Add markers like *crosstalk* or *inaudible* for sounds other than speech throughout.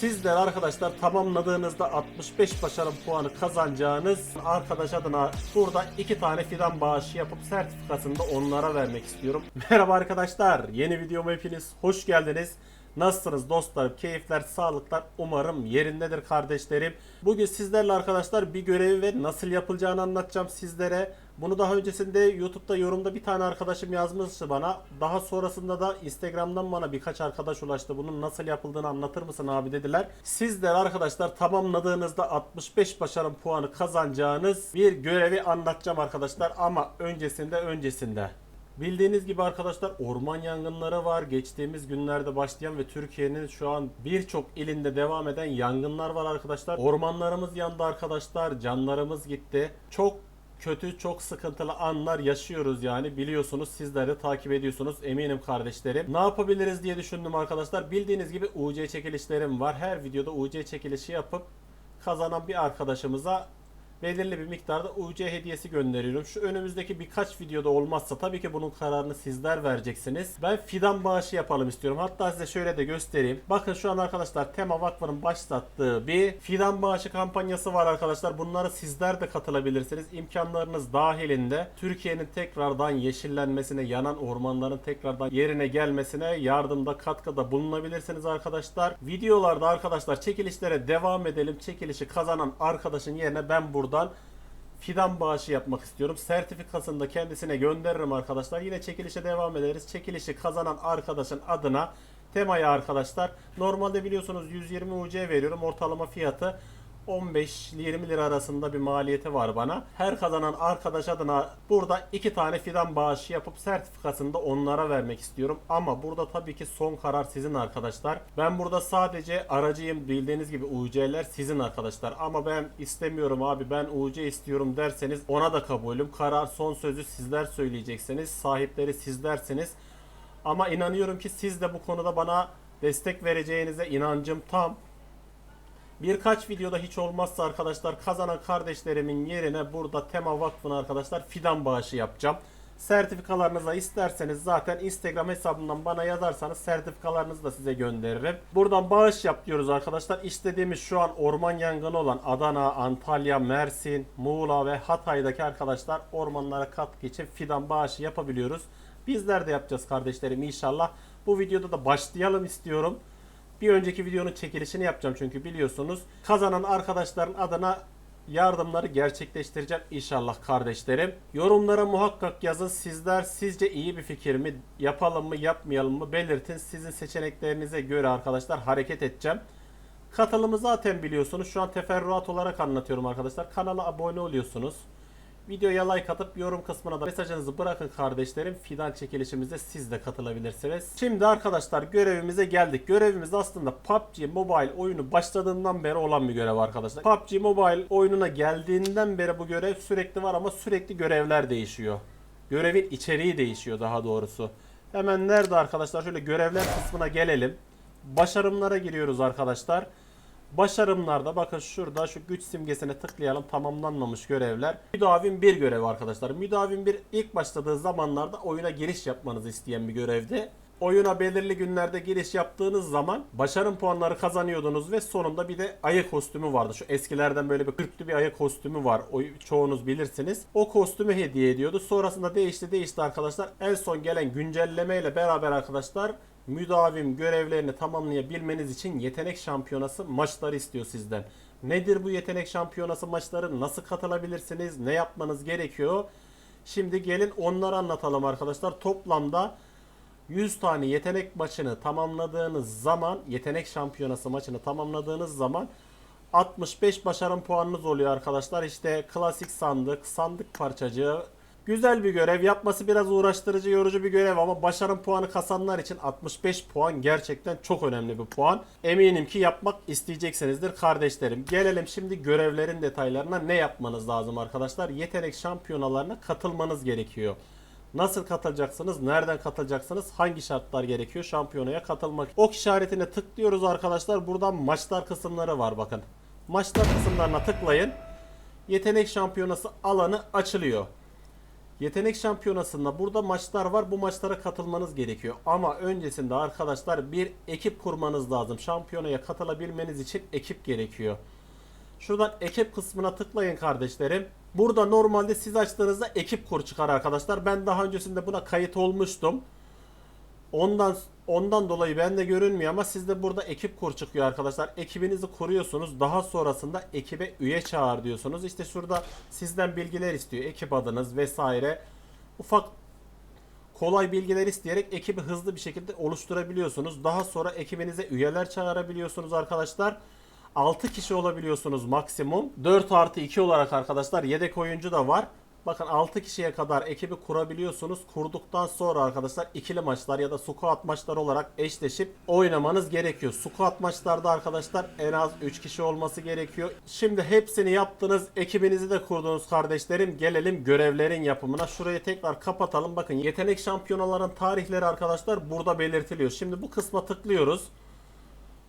Sizler arkadaşlar tamamladığınızda 65 başarım puanı kazanacağınız arkadaş adına burada iki tane fidan bağışı yapıp sertifikasını da onlara vermek istiyorum. *laughs* Merhaba arkadaşlar yeni videoma hepiniz hoş geldiniz. Nasılsınız dostlarım? Keyifler, sağlıklar umarım yerindedir kardeşlerim. Bugün sizlerle arkadaşlar bir görevi ve nasıl yapılacağını anlatacağım sizlere. Bunu daha öncesinde YouTube'da yorumda bir tane arkadaşım yazmıştı bana. Daha sonrasında da Instagram'dan bana birkaç arkadaş ulaştı. Bunun nasıl yapıldığını anlatır mısın abi dediler. Sizler arkadaşlar tamamladığınızda 65 başarım puanı kazanacağınız bir görevi anlatacağım arkadaşlar. Ama öncesinde öncesinde. Bildiğiniz gibi arkadaşlar orman yangınları var. Geçtiğimiz günlerde başlayan ve Türkiye'nin şu an birçok ilinde devam eden yangınlar var arkadaşlar. Ormanlarımız yandı arkadaşlar. Canlarımız gitti. Çok kötü, çok sıkıntılı anlar yaşıyoruz yani. Biliyorsunuz sizler de takip ediyorsunuz eminim kardeşlerim. Ne yapabiliriz diye düşündüm arkadaşlar. Bildiğiniz gibi UC çekilişlerim var. Her videoda UC çekilişi yapıp kazanan bir arkadaşımıza belirli bir miktarda UC hediyesi gönderiyorum. Şu önümüzdeki birkaç videoda olmazsa tabii ki bunun kararını sizler vereceksiniz. Ben fidan bağışı yapalım istiyorum. Hatta size şöyle de göstereyim. Bakın şu an arkadaşlar Tema Vakfı'nın başlattığı bir fidan bağışı kampanyası var arkadaşlar. Bunları sizler de katılabilirsiniz. İmkanlarınız dahilinde Türkiye'nin tekrardan yeşillenmesine, yanan ormanların tekrardan yerine gelmesine yardımda, katkıda bulunabilirsiniz arkadaşlar. Videolarda arkadaşlar çekilişlere devam edelim. Çekilişi kazanan arkadaşın yerine ben buradan fidan bağışı yapmak istiyorum. Sertifikasını da kendisine gönderirim arkadaşlar. Yine çekilişe devam ederiz. Çekilişi kazanan arkadaşın adına temaya arkadaşlar. Normalde biliyorsunuz 120 UC veriyorum. Ortalama fiyatı 15-20 lira arasında bir maliyeti var bana. Her kazanan arkadaş adına burada iki tane fidan bağışı yapıp sertifikasını da onlara vermek istiyorum. Ama burada tabii ki son karar sizin arkadaşlar. Ben burada sadece aracıyım bildiğiniz gibi UC'ler sizin arkadaşlar. Ama ben istemiyorum abi ben UC istiyorum derseniz ona da kabulüm. Karar son sözü sizler söyleyeceksiniz. Sahipleri sizlersiniz. Ama inanıyorum ki siz de bu konuda bana destek vereceğinize inancım tam. Birkaç videoda hiç olmazsa arkadaşlar kazanan kardeşlerimin yerine burada Tema Vakfı'na arkadaşlar fidan bağışı yapacağım. Sertifikalarınızı isterseniz zaten Instagram hesabından bana yazarsanız sertifikalarınızı da size gönderirim. Buradan bağış yap diyoruz arkadaşlar. İstediğimiz şu an orman yangını olan Adana, Antalya, Mersin, Muğla ve Hatay'daki arkadaşlar ormanlara katkı için fidan bağışı yapabiliyoruz. Bizler de yapacağız kardeşlerim inşallah. Bu videoda da başlayalım istiyorum. Bir önceki videonun çekilişini yapacağım çünkü biliyorsunuz. Kazanan arkadaşların adına yardımları gerçekleştireceğim inşallah kardeşlerim. Yorumlara muhakkak yazın. Sizler sizce iyi bir fikir mi? Yapalım mı yapmayalım mı belirtin. Sizin seçeneklerinize göre arkadaşlar hareket edeceğim. Katılımı zaten biliyorsunuz. Şu an teferruat olarak anlatıyorum arkadaşlar. Kanala abone oluyorsunuz. Videoya like atıp yorum kısmına da mesajınızı bırakın kardeşlerim. Fidan çekilişimize siz de katılabilirsiniz. Şimdi arkadaşlar görevimize geldik. Görevimiz aslında PUBG Mobile oyunu başladığından beri olan bir görev arkadaşlar. PUBG Mobile oyununa geldiğinden beri bu görev sürekli var ama sürekli görevler değişiyor. Görevin içeriği değişiyor daha doğrusu. Hemen nerede arkadaşlar? Şöyle görevler kısmına gelelim. Başarımlara giriyoruz arkadaşlar. Başarımlarda bakın şurada şu güç simgesine tıklayalım tamamlanmamış görevler. Müdavim bir görevi arkadaşlar. Müdavim bir ilk başladığı zamanlarda oyuna giriş yapmanızı isteyen bir görevdi. Oyuna belirli günlerde giriş yaptığınız zaman başarım puanları kazanıyordunuz ve sonunda bir de ayı kostümü vardı. Şu eskilerden böyle bir kırklı bir ayı kostümü var. O çoğunuz bilirsiniz. O kostümü hediye ediyordu. Sonrasında değişti değişti arkadaşlar. En son gelen güncelleme ile beraber arkadaşlar müdavim görevlerini tamamlayabilmeniz için yetenek şampiyonası maçları istiyor sizden. Nedir bu yetenek şampiyonası maçları? Nasıl katılabilirsiniz? Ne yapmanız gerekiyor? Şimdi gelin onları anlatalım arkadaşlar. Toplamda 100 tane yetenek maçını tamamladığınız zaman, yetenek şampiyonası maçını tamamladığınız zaman 65 başarım puanınız oluyor arkadaşlar. İşte klasik sandık, sandık parçacığı, Güzel bir görev. Yapması biraz uğraştırıcı, yorucu bir görev ama başarım puanı kasanlar için 65 puan gerçekten çok önemli bir puan. Eminim ki yapmak isteyeceksinizdir kardeşlerim. Gelelim şimdi görevlerin detaylarına. Ne yapmanız lazım arkadaşlar? Yetenek şampiyonalarına katılmanız gerekiyor. Nasıl katılacaksınız? Nereden katılacaksınız? Hangi şartlar gerekiyor şampiyonaya katılmak? Ok işaretine tıklıyoruz arkadaşlar. Buradan maçlar kısımları var bakın. Maçlar kısımlarına tıklayın. Yetenek şampiyonası alanı açılıyor. Yetenek şampiyonasında burada maçlar var. Bu maçlara katılmanız gerekiyor. Ama öncesinde arkadaşlar bir ekip kurmanız lazım. Şampiyonaya katılabilmeniz için ekip gerekiyor. Şuradan ekip kısmına tıklayın kardeşlerim. Burada normalde siz açtığınızda ekip kur çıkar arkadaşlar. Ben daha öncesinde buna kayıt olmuştum. Ondan ondan dolayı bende görünmüyor ama sizde burada ekip kur çıkıyor arkadaşlar. Ekibinizi kuruyorsunuz. Daha sonrasında ekibe üye çağır diyorsunuz. İşte şurada sizden bilgiler istiyor. Ekip adınız vesaire. Ufak kolay bilgiler isteyerek ekibi hızlı bir şekilde oluşturabiliyorsunuz. Daha sonra ekibinize üyeler çağırabiliyorsunuz arkadaşlar. 6 kişi olabiliyorsunuz maksimum. 4 artı 2 olarak arkadaşlar yedek oyuncu da var. Bakın 6 kişiye kadar ekibi kurabiliyorsunuz. Kurduktan sonra arkadaşlar ikili maçlar ya da squat maçlar olarak eşleşip oynamanız gerekiyor. Squat maçlarda arkadaşlar en az 3 kişi olması gerekiyor. Şimdi hepsini yaptınız. Ekibinizi de kurdunuz kardeşlerim. Gelelim görevlerin yapımına. Şurayı tekrar kapatalım. Bakın yetenek şampiyonaların tarihleri arkadaşlar burada belirtiliyor. Şimdi bu kısma tıklıyoruz.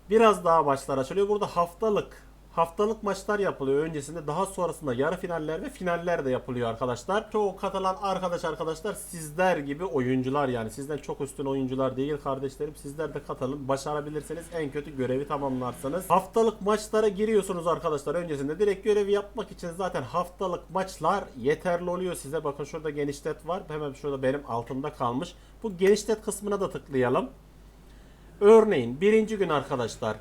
Biraz daha maçlar açılıyor. Burada haftalık haftalık maçlar yapılıyor öncesinde. Daha sonrasında yarı finaller ve finaller de yapılıyor arkadaşlar. Çoğu katılan arkadaş arkadaşlar sizler gibi oyuncular yani. Sizden çok üstün oyuncular değil kardeşlerim. Sizler de katılın. Başarabilirseniz en kötü görevi tamamlarsınız. Haftalık maçlara giriyorsunuz arkadaşlar öncesinde. Direkt görevi yapmak için zaten haftalık maçlar yeterli oluyor size. Bakın şurada genişlet var. Hemen şurada benim altımda kalmış. Bu genişlet kısmına da tıklayalım. Örneğin birinci gün arkadaşlar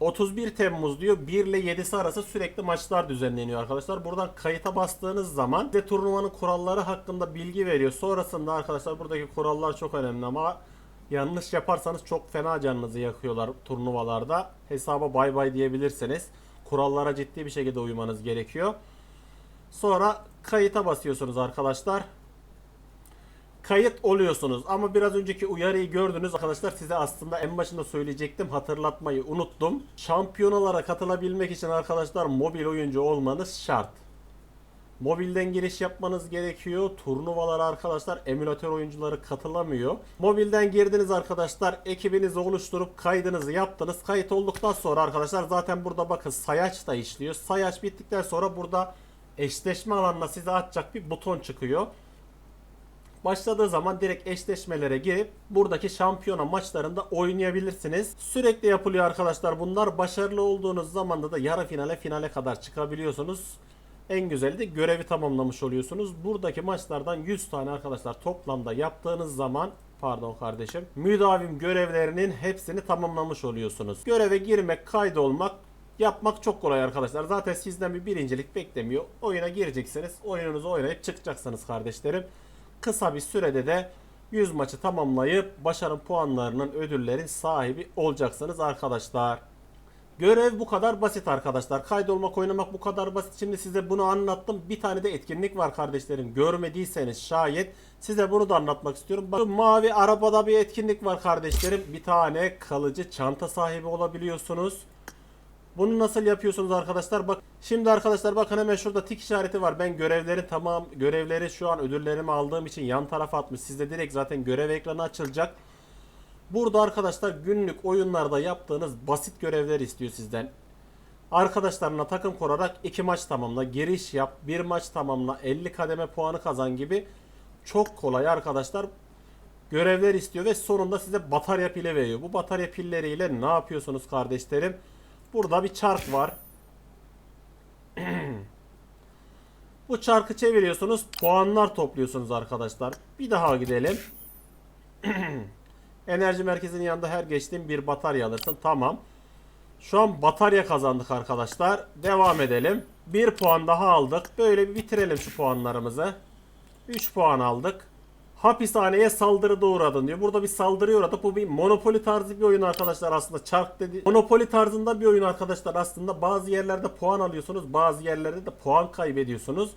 31 Temmuz diyor 1 ile 7'si arası sürekli maçlar düzenleniyor arkadaşlar. Buradan kayıta bastığınız zaman size turnuvanın kuralları hakkında bilgi veriyor. Sonrasında arkadaşlar buradaki kurallar çok önemli ama yanlış yaparsanız çok fena canınızı yakıyorlar turnuvalarda. Hesaba bay bay diyebilirsiniz. Kurallara ciddi bir şekilde uymanız gerekiyor. Sonra kayıta basıyorsunuz arkadaşlar kayıt oluyorsunuz. Ama biraz önceki uyarıyı gördünüz arkadaşlar. Size aslında en başında söyleyecektim. Hatırlatmayı unuttum. Şampiyonalara katılabilmek için arkadaşlar mobil oyuncu olmanız şart. Mobilden giriş yapmanız gerekiyor. Turnuvalara arkadaşlar emülatör oyuncuları katılamıyor. Mobilden girdiniz arkadaşlar. Ekibinizi oluşturup kaydınızı yaptınız. Kayıt olduktan sonra arkadaşlar zaten burada bakın sayaç da işliyor. Sayaç bittikten sonra burada eşleşme alanına size atacak bir buton çıkıyor. Başladığı zaman direkt eşleşmelere girip buradaki şampiyona maçlarında oynayabilirsiniz. Sürekli yapılıyor arkadaşlar bunlar. Başarılı olduğunuz zamanda da yarı finale finale kadar çıkabiliyorsunuz. En güzeli de görevi tamamlamış oluyorsunuz. Buradaki maçlardan 100 tane arkadaşlar toplamda yaptığınız zaman pardon kardeşim müdavim görevlerinin hepsini tamamlamış oluyorsunuz. Göreve girmek, kaydolmak yapmak çok kolay arkadaşlar. Zaten sizden bir birincilik beklemiyor. Oyuna gireceksiniz. Oyununuzu oynayıp çıkacaksınız kardeşlerim kısa bir sürede de 100 maçı tamamlayıp başarı puanlarının ödüllerin sahibi olacaksınız arkadaşlar. Görev bu kadar basit arkadaşlar. Kaydolmak oynamak bu kadar basit. Şimdi size bunu anlattım. Bir tane de etkinlik var kardeşlerim. Görmediyseniz şayet size bunu da anlatmak istiyorum. Bakın mavi arabada bir etkinlik var kardeşlerim. Bir tane kalıcı çanta sahibi olabiliyorsunuz. Bunu nasıl yapıyorsunuz arkadaşlar? Bak şimdi arkadaşlar bakın hemen şurada tik işareti var. Ben görevleri tamam görevleri şu an ödüllerimi aldığım için yan tarafa atmış. Sizde direkt zaten görev ekranı açılacak. Burada arkadaşlar günlük oyunlarda yaptığınız basit görevler istiyor sizden. Arkadaşlarına takım kurarak iki maç tamamla, giriş yap, bir maç tamamla, 50 kademe puanı kazan gibi çok kolay arkadaşlar görevler istiyor ve sonunda size batarya pili veriyor. Bu batarya pilleriyle ne yapıyorsunuz kardeşlerim? Burada bir çark var. *clears throat* Bu çarkı çeviriyorsunuz. Puanlar topluyorsunuz arkadaşlar. Bir daha gidelim. *clears throat* Enerji merkezinin yanında her geçtiğim bir batarya alırsın. Tamam. Şu an batarya kazandık arkadaşlar. Devam edelim. Bir puan daha aldık. Böyle bir bitirelim şu puanlarımızı. 3 puan aldık hapishaneye saldırıda uğradın diyor. Burada bir saldırıya uğradık. Bu bir Monopoly tarzı bir oyun arkadaşlar aslında. Çark dedi. Monopoly tarzında bir oyun arkadaşlar aslında. Bazı yerlerde puan alıyorsunuz. Bazı yerlerde de puan kaybediyorsunuz.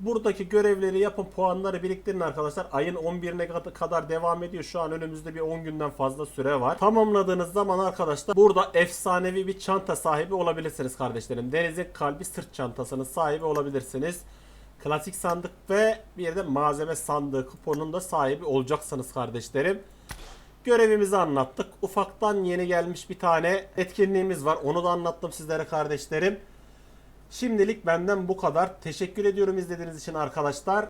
Buradaki görevleri yapın puanları biriktirin arkadaşlar. Ayın 11'ine kadar devam ediyor. Şu an önümüzde bir 10 günden fazla süre var. Tamamladığınız zaman arkadaşlar burada efsanevi bir çanta sahibi olabilirsiniz kardeşlerim. Deniz'in kalbi sırt çantasının sahibi olabilirsiniz. Klasik sandık ve bir de malzeme sandığı kuponun da sahibi olacaksınız kardeşlerim. Görevimizi anlattık. Ufaktan yeni gelmiş bir tane etkinliğimiz var. Onu da anlattım sizlere kardeşlerim. Şimdilik benden bu kadar. Teşekkür ediyorum izlediğiniz için arkadaşlar.